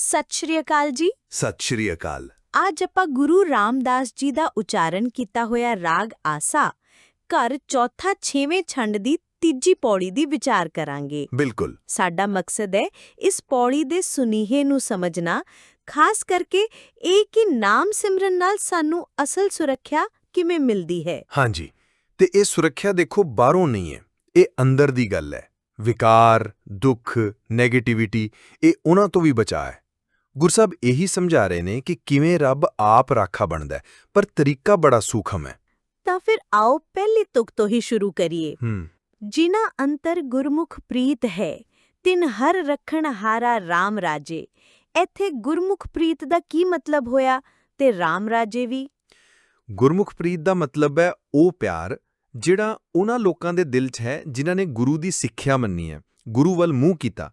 ਸਤਿ ਸ਼੍ਰੀ ਅਕਾਲ ਜੀ। ਸਤਿ ਸ਼੍ਰੀ ਅਕਾਲ। ਅੱਜ ਆਪਾਂ ਗੁਰੂ ਰਾਮਦਾਸ ਜੀ ਦਾ ਉਚਾਰਨ ਕੀਤਾ ਹੋਇਆ ਰਾਗ ਆਸਾ ਘਰ ਚੌਥਾ ਛੇਵੇਂ ਛੰਡ ਦੀ ਤੀਜੀ ਪੌੜੀ ਦੀ ਵਿਚਾਰ ਕਰਾਂਗੇ। ਬਿਲਕੁਲ। ਸਾਡਾ ਮਕਸਦ ਹੈ ਇਸ ਪੌੜੀ ਦੇ ਸੁਨੀਹੇ ਨੂੰ ਸਮਝਣਾ ਖਾਸ ਕਰਕੇ ਇਹ ਕਿ ਨਾਮ ਸਿਮਰਨ ਨਾਲ ਸਾਨੂੰ ਅਸਲ ਸੁਰੱਖਿਆ ਕਿਵੇਂ ਮਿਲਦੀ ਹੈ। ਹਾਂਜੀ ਤੇ ਇਹ ਸੁਰੱਖਿਆ ਦੇਖੋ ਬਾਹਰੋਂ ਨਹੀਂ ਹੈ ਇਹ ਅੰਦਰ ਦੀ ਗੱਲ ਹੈ। ਵਿਕਾਰ ਦੁੱਖ 네ਗੇਟਿਵਿਟੀ ਇਹ ਉਹਨਾਂ ਤੋਂ ਵੀ ਬਚਾ ਹੈ। ਗੁਰਸਾਹਿਬ ਇਹੀ ਸਮਝਾ ਰਹੇ ਨੇ ਕਿ ਕਿਵੇਂ ਰੱਬ ਆਪ ਰਾਖਾ ਬਣਦਾ ਪਰ ਤਰੀਕਾ ਬੜਾ ਸੂਖਮ ਹੈ। ਤਾਂ ਫਿਰ ਆਓ ਪਹਿਲੀ ਤੁਕ ਤੋਂ ਹੀ ਸ਼ੁਰੂ ਕਰੀਏ। ਜਿਨਾ ਅੰਤਰ ਗੁਰਮੁਖ ਪ੍ਰੀਤ ਹੈ ਤਿਨ ਹਰ ਰੱਖਣ ਹਾਰਾ RAM ਰਾਜੇ। ਇੱਥੇ ਗੁਰਮੁਖ ਪ੍ਰੀਤ ਦਾ ਕੀ ਮਤਲਬ ਹੋਇਆ ਤੇ RAM ਰਾਜੇ ਵੀ? ਗੁਰਮੁਖ ਪ੍ਰੀਤ ਦਾ ਮਤਲਬ ਹੈ ਉਹ ਪਿਆਰ ਜਿਹੜਾ ਉਹਨਾਂ ਲੋਕਾਂ ਦੇ ਦਿਲ 'ਚ ਹੈ ਜਿਨ੍ਹਾਂ ਨੇ ਗੁਰੂ ਦੀ ਸਿੱਖਿਆ ਮੰਨੀ ਹੈ। ਗੁਰੂ ਵੱਲ ਮੂੰਹ ਕੀਤਾ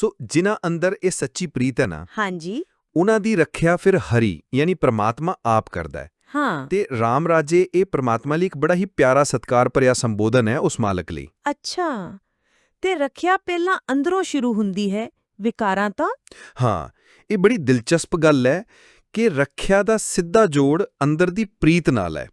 ਸੋ ਜਿਨ੍ਹਾਂ ਅੰਦਰ ਇਹ ਸੱਚੀ ਪ੍ਰੀਤ ਹੈ ਨਾ ਹਾਂਜੀ। ਉਹਨਾਂ ਦੀ ਰੱਖਿਆ ਫਿਰ ਹਰੀ ਯਾਨੀ ਪ੍ਰਮਾਤਮਾ ਆਪ ਕਰਦਾ ਹੈ। ਹਾਂ। ਤੇ ਰਾਮ ਰਾਜੇ ਇਹ ਪ੍ਰਮਾਤਮਾ ਲਈ ਇੱਕ ਬੜਾ ਹੀ ਪਿਆਰਾ ਸਤਕਾਰ ਭਰਿਆ ਸੰਬੋਧਨ ਹੈ ਉਸ ਮਾਲਕ ਲਈ। ਅੱਛਾ। ਤੇ ਰੱਖਿਆ ਪਹਿਲਾਂ ਅੰਦਰੋਂ ਸ਼ੁਰੂ ਹੁੰਦੀ ਹੈ ਵਿਕਾਰਾਂ ਤਾਂ? ਹਾਂ ਇਹ ਬੜੀ ਦਿਲਚਸਪ ਗੱਲ ਹੈ ਕਿ ਰੱਖਿਆ ਦਾ ਸਿੱਧਾ ਜੋੜ ਅੰਦਰ ਦੀ ਪ੍ਰੀਤ ਨਾਲ ਹੈ।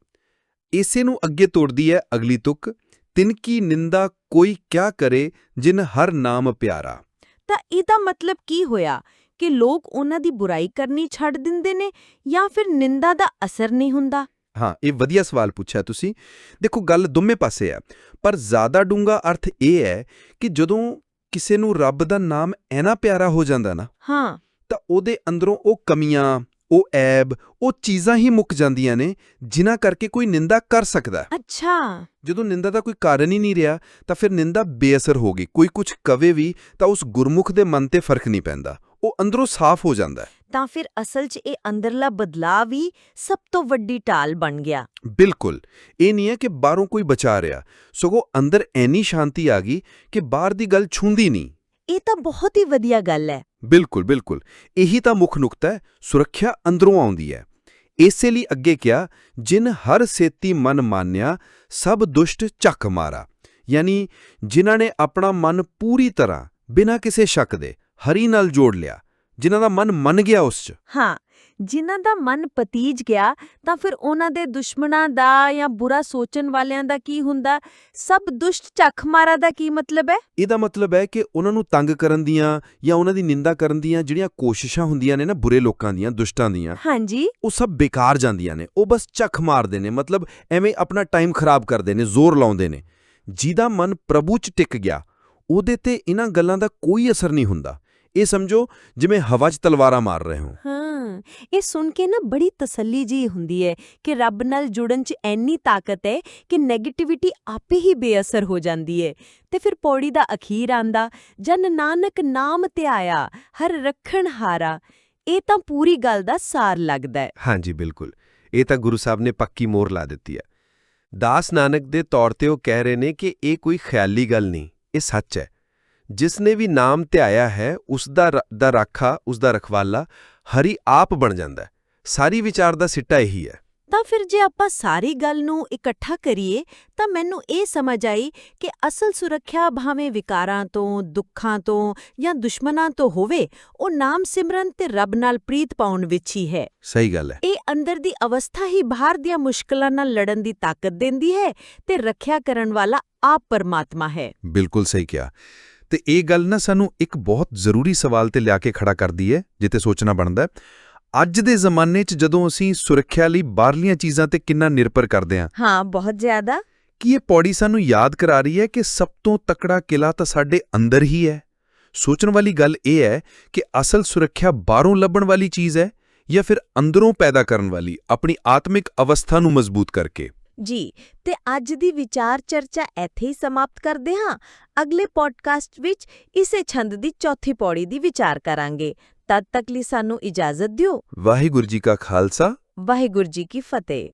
ਇਸੇ ਨੂੰ ਅੱਗੇ ਤੋੜਦੀ ਹੈ ਅਗਲੀ ਤੁਕ ਤਿਨ ਕੀ ਨਿੰਦਾ ਕੋਈ ਕਿਆ ਕਰੇ ਜਿਨ ਹਰ ਨਾਮ ਪਿਆਰਾ। ਤਾਂ ਇਹਦਾ ਮਤਲਬ ਕੀ ਹੋਇਆ? ਕਿ ਲੋਕ ਉਹਨਾਂ ਦੀ ਬੁਰਾਈ ਕਰਨੀ ਛੱਡ ਦਿੰਦੇ ਨੇ ਜਾਂ ਫਿਰ ਨਿੰਦਾ ਦਾ ਅਸਰ ਨਹੀਂ ਹੁੰਦਾ? ਹਾਂ ਇਹ ਵਧੀਆ ਸਵਾਲ ਪੁੱਛਿਆ ਤੁਸੀਂ। ਦੇਖੋ ਗੱਲ ਦੋਵੇਂ ਪਾਸੇ ਹੈ ਪਰ ਜ਼ਿਆਦਾ ਡੂੰਗਾ ਅਰਥ ਇਹ ਹੈ ਕਿ ਜਦੋਂ ਕਿਸੇ ਨੂੰ ਰੱਬ ਦਾ ਨਾਮ ਐਨਾ ਪਿਆਰਾ ਹੋ ਜਾਂਦਾ ਨਾ ਹਾਂ। ਤਾਂ ਉਹਦੇ ਅੰਦਰੋਂ ਉਹ ਕਮੀਆਂ ਉਹ ਐਬ ਉਹ ਚੀਜ਼ਾਂ ਹੀ ਮੁੱਕ ਜਾਂਦੀਆਂ ਨੇ ਜਿਨ੍ਹਾਂ ਕਰਕੇ ਕੋਈ ਨਿੰਦਾ ਕਰ ਸਕਦਾ। ਹੈ। ਅੱਛਾ। ਜਦੋਂ ਨਿੰਦਾ ਦਾ ਕੋਈ ਕਾਰਨ ਹੀ ਨਹੀਂ ਰਿਹਾ ਤਾਂ ਫਿਰ ਨਿੰਦਾ ਬੇਅਸਰ ਹੋ ਗਈ। ਕੋਈ ਕੁਝ ਕਵੇ ਵੀ ਤਾਂ ਉਸ ਗੁਰਮੁਖ ਦੇ ਮਨ ਤੇ ਫ਼ਰਕ ਨਹੀਂ ਪੈਂਦਾ। ਉਹ ਅੰਦਰੋਂ ਸਾਫ਼ ਹੋ ਜਾਂਦਾ ਹੈ। ਤਾਂ ਫਿਰ ਅਸਲ 'ਚ ਇਹ ਅੰਦਰਲਾ ਬਦਲਾਅ ਵੀ ਸਭ ਤੋਂ ਵੱਡੀ ਢਾਲ ਬਣ ਗਿਆ। ਬਿਲਕੁਲ। ਇਹ ਨਹੀਂ ਹੈ ਕਿ ਬਾਹਰੋਂ ਕੋਈ ਬਚਾ ਰਿਹਾ। ਸਗੋਂ ਅੰਦਰ ਐਨੀ ਸ਼ਾਂਤੀ ਆ ਗਈ ਕਿ ਬਾਹਰ ਦੀ ਗੱਲ ਛੂੰਦੀ ਨਹੀਂ। ਇਹ ਤਾਂ ਬਹੁਤ ਹੀ ਵਧੀਆ ਗੱਲ ਹੈ। ਬਿਲਕੁਲ ਬਿਲਕੁਲ। ਇਹੀ ਤਾਂ ਮੁੱਖ ਨੁਕਤਾ ਹੈ, ਸੁਰੱਖਿਆ ਅੰਦਰੋਂ ਆਉਂਦੀ ਹੈ। ਇਸੇ ਲਈ ਅੱਗੇ ਕਿਹਾ, ਜਿਨ ਹਰ ਸੇਤੀ ਮਨ ਮਾਨਿਆ, ਸਭ ਦੁਸ਼ਟ ਚੱਕ ਮਾਰਾ। ਯਾਨੀ ਜਿਨ੍ਹਾਂ ਨੇ ਆਪਣਾ ਮਨ ਪੂਰੀ ਤਰ੍ਹਾਂ ਬਿਨਾਂ ਕਿਸੇ ਸ਼ੱਕ ਦੇ ਹਰੀ ਨਾਲ ਜੋੜ ਲਿਆ, ਜਿਨ੍ਹਾਂ ਦਾ ਮਨ ਮੰਨ ਗਿਆ ਉਸ 'ਚ। ਹਾਂ। ਜਿਨ੍ਹਾਂ ਦਾ ਮਨ ਪਤੀਜ ਗਿਆ ਤਾਂ ਫਿਰ ਉਹਨਾਂ ਦੇ ਦੁਸ਼ਮਣਾਂ ਦਾ ਜਾਂ ਬੁਰਾ ਸੋਚਣ ਵਾਲਿਆਂ ਦਾ ਕੀ ਹੁੰਦਾ? ਸਭ ਦੁਸ਼ਟ ਝੱਖ ਮਾਰਾ ਦਾ ਕੀ ਮਤਲਬ ਹੈ? ਇਹਦਾ ਮਤਲਬ ਹੈ ਕਿ ਉਹਨਾਂ ਨੂੰ ਤੰਗ ਕਰਨ ਦੀਆਂ ਜਾਂ ਉਹਨਾਂ ਦੀ ਨਿੰਦਾ ਕਰਨ ਦੀਆਂ ਜਿਹੜੀਆਂ ਕੋਸ਼ਿਸ਼ਾਂ ਹੁੰਦੀਆਂ ਨੇ ਨਾ ਬੁਰੇ ਲੋਕਾਂ ਦੀਆਂ ਦੁਸ਼ਟਾਂ ਦੀਆਂ ਹਾਂਜੀ। ਉਹ ਸਭ ਬੇਕਾਰ ਜਾਂਦੀਆਂ ਨੇ। ਉਹ ਬਸ ਝੱਖ ਮਾਰਦੇ ਨੇ ਮਤਲਬ ਐਵੇਂ ਆਪਣਾ ਟਾਈਮ ਖਰਾਬ ਕਰਦੇ ਨੇ ਜ਼ੋਰ ਲਾਉਂਦੇ ਨੇ। ਜਿਹਦਾ ਮਨ ਪ੍ਰਭੂ 'ਚ ਟਿਕ ਗਿਆ ਉਹਦੇ ਤੇ ਇਹਨਾਂ ਗੱਲਾਂ ਦਾ ਕੋਈ ਅਸਰ ਨਹੀਂ ਹੁੰਦਾ। ਇਹ ਸਮਝੋ ਜਿਵੇਂ ਹਵਾ 'ਚ ਤਲਵਾਰਾਂ ਮਾਰ ਰਹੇ ਹੋ ਹਾਂ। ਇਹ ਸੁਣ ਕੇ ਨਾ ਬੜੀ ਤਸੱਲੀ ਜੀ ਹੁੰਦੀ ਹੈ ਕਿ ਰੱਬ ਨਾਲ ਜੁੜਨ 'ਚ ਐਨੀ ਤਾਕਤ ਹੈ ਕਿ 네ਗੇਟਿਵਿਟੀ ਆਪੇ ਹੀ ਬੇਅਸਰ ਹੋ ਜਾਂਦੀ ਹੈ। ਤੇ ਫਿਰ ਪੌੜੀ ਦਾ ਅਖੀਰ ਆਂਦਾ, ਜਨ ਨਾਨਕ ਨਾਮ ਤੇ ਆਇਆ, ਹਰ ਰੱਖਣ ਹਾਰਾ। ਇਹ ਤਾਂ ਪੂਰੀ ਗੱਲ ਦਾ ਸਾਰ ਲੱਗਦਾ ਹੈ। ਹਾਂਜੀ, ਬਿਲਕੁਲ। ਇਹ ਤਾਂ ਗੁਰੂ ਸਾਹਿਬ ਨੇ ਪੱਕੀ ਮੋਹਰ ਲਾ ਦਿੱਤੀ ਹੈ। ਦਾਸ ਨਾਨਕ ਦੇ ਤੌਰ ਤੇ ਉਹ ਕਹਿ ਰਹੇ ਨੇ ਕਿ ਇਹ ਕੋਈ ਖਿਆਲੀ ਗੱਲ ਨਹੀਂ, ਇਹ ਸੱਚ ਹੈ। ਜਿਸ ਨੇ ਵੀ ਨਾਮ ਧਿਆਇਆ ਹੈ ਉਸ ਦਾ ਦਾ ਰਾਖਾ ਉਸ ਦਾ ਰਖਵਾਲਾ ਹਰੀ ਆਪ ਬਣ ਜਾਂਦਾ ਸਾਰੀ ਵਿਚਾਰ ਦਾ ਸਿੱਟਾ ਇਹੀ ਹੈ। ਤਾਂ ਫਿਰ ਜੇ ਆਪਾਂ ਸਾਰੀ ਗੱਲ ਨੂੰ ਇਕੱਠਾ ਕਰੀਏ ਤਾਂ ਮੈਨੂੰ ਇਹ ਸਮਝ ਆਈ ਕਿ ਅਸਲ ਸੁਰੱਖਿਆ ਭਾਵੇਂ ਵਿਕਾਰਾਂ ਤੋਂ ਦੁੱਖਾਂ ਤੋਂ ਜਾਂ ਦੁਸ਼ਮਣਾਂ ਤੋਂ ਹੋਵੇ ਉਹ ਨਾਮ ਸਿਮਰਨ ਤੇ ਰੱਬ ਨਾਲ ਪ੍ਰੀਤ ਪਾਉਣ ਵਿੱਚ ਹੀ ਹੈ। ਸਹੀ ਗੱਲ ਹੈ। ਇਹ ਅੰਦਰ ਦੀ ਅਵਸਥਾ ਹੀ ਬਾਹਰ ਦੀਆਂ ਮੁਸ਼ਕਲਾਂ ਨਾਲ ਲੜਨ ਦੀ ਤਾਕਤ ਦਿੰਦੀ ਹੈ ਤੇ ਰੱਖਿਆ ਕਰਨ ਵਾਲਾ ਆਪ ਪਰਮਾਤਮਾ ਹੈ। ਬਿਲਕੁਲ ਸਹੀ ਕਿਹਾ। ਤੇ ਇਹ ਗੱਲ ਨਾ ਸਾਨੂੰ ਇੱਕ ਬਹੁਤ ਜ਼ਰੂਰੀ ਸਵਾਲ ਤੇ ਲਿਆ ਕੇ ਖੜਾ ਕਰਦੀ ਹੈ ਜਿੱਤੇ ਸੋਚਣਾ ਬਣਦਾ ਅੱਜ ਦੇ ਜ਼ਮਾਨੇ 'ਚ ਜਦੋਂ ਅਸੀਂ ਸੁਰੱਖਿਆ ਲਈ ਬਾਹਰਲੀਆਂ ਚੀਜ਼ਾਂ ਤੇ ਕਿੰਨਾ ਨਿਰਭਰ ਕਰਦੇ ਹਾਂ। ਹਾਂ ਬਹੁਤ ਜ਼ਿਆਦਾ। ਕੀ ਇਹ ਪੌੜੀ ਸਾਨੂੰ ਯਾਦ ਕਰਾ ਰਹੀ ਹੈ ਕਿ ਸਭ ਤੋਂ ਤਕੜਾ ਕਿਲਾ ਤਾਂ ਸਾਡੇ ਅੰਦਰ ਹੀ ਹੈ? ਸੋਚਣ ਵਾਲੀ ਗੱਲ ਇਹ ਹੈ ਕਿ ਅਸਲ ਸੁਰੱਖਿਆ ਬਾਹਰੋਂ ਲੱਭਣ ਵਾਲੀ ਚੀਜ਼ ਹੈ ਜਾਂ ਫਿਰ ਅੰਦਰੋਂ ਪੈਦਾ ਕਰਨ ਵਾਲੀ ਆਪਣੀ ਆਤਮਿਕ ਅਵਸਥਾ ਨੂੰ ਮਜ਼ਬੂਤ ਕਰਕੇ। ਜੀ ਤੇ ਅੱਜ ਦੀ ਵਿਚਾਰ ਚਰਚਾ ਇੱਥੇ ਹੀ ਸਮਾਪਤ ਕਰਦੇ ਹਾਂ। ਅਗਲੇ ਪੋਡਕਾਸਟ ਵਿੱਚ ਇਸੇ ਛੰਦ ਦੀ ਚੌਥੀ ਪੌੜੀ ਦੀ ਵਿਚਾਰ ਕਰਾਂਗੇ। ਤਦ ਤੱਕ ਲਈ ਸਾਨੂੰ ਇਜਾਜ਼ਤ ਦਿਓ। ਵਾਹਿਗੁਰੂ ਜੀ ਕਾ ਖਾਲਸਾ। ਵਾਹਿਗੁਰੂ ਜੀ ਕੀ ਫਤਿਹ।